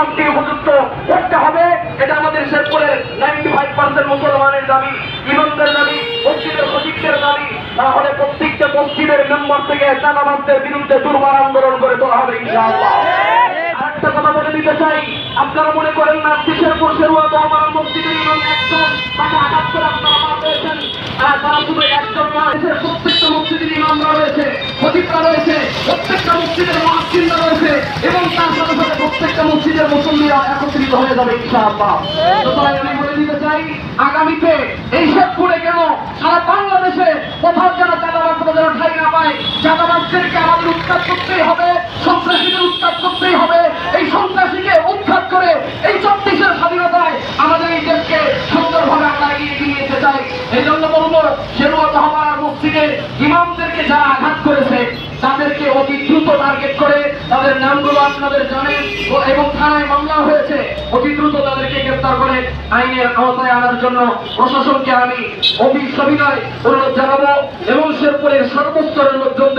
শান্তি উপযুক্ত করতে হবে। এটা আমাদের শেরপুরের নাইনটি ফাইভ পার্সেন্ট মুসলমানের দাবি, ইমামদের দাবি, মসজিদের সচিবদের দাবি। তাহলে প্রত্যেকটা মসজিদের মেম্বার থেকে চাঁদাবাদদের বিরুদ্ধে দুর্বার আন্দোলন করে তোলা হবে আরেকটা কথা বলে দিতে চাই, আপনারা মনে করেন না কিশোরপুর শেরুয়া তো আমার মসজিদের ইমাম একজন, তাকে আঘাত করে আপনারা মার পেয়েছেন আর তারা প্রত্যেকটা মসজিদের ইমামরা রয়েছে, খতিবরা রয়েছে, প্রত্যেকটা মসজিদের মহাসিনরা রয়েছে। প্রত্যেকটা মসজিদের মুসল্লিরা একত্রিত হয়ে যাবে আগামীতে এই শেরপুরে কেন সারা বাংলাদেশে কোথাও যেন চাঁদাবাদ কোনো যেন ঠাই না পায়? চাঁদাবাদদেরকে আমাদের উৎখাত করতেই হবে, সন্ত্রাসীদের উৎখাত করতেই হবে। এই সন্ত্রাসীকে উৎখাত করে এই চব্বিশের স্বাধীনতায় আমাদের এই দেশকে সুন্দরভাবে আমরা এগিয়ে নিয়ে যেতে চাই। এই জন্য বলব, শেরুয়া তহমার মসজিদে ইমামদেরকে যারা আঘাত করেছে, তাদেরকে অতি দ্রুত টার্গেট করে, তাদের নামগুলো আপনাদের জানেন। থানায় মামলা হয়েছে। অতি দ্রুত তাদেরকে গ্রেপ্তার করে আইনের আওতায় আনার জন্য প্রশাসনকে আমি অভিসবিনয় অনুরোধ জানাব এবং শেরপুরের সর্বস্তরের লোকজনদের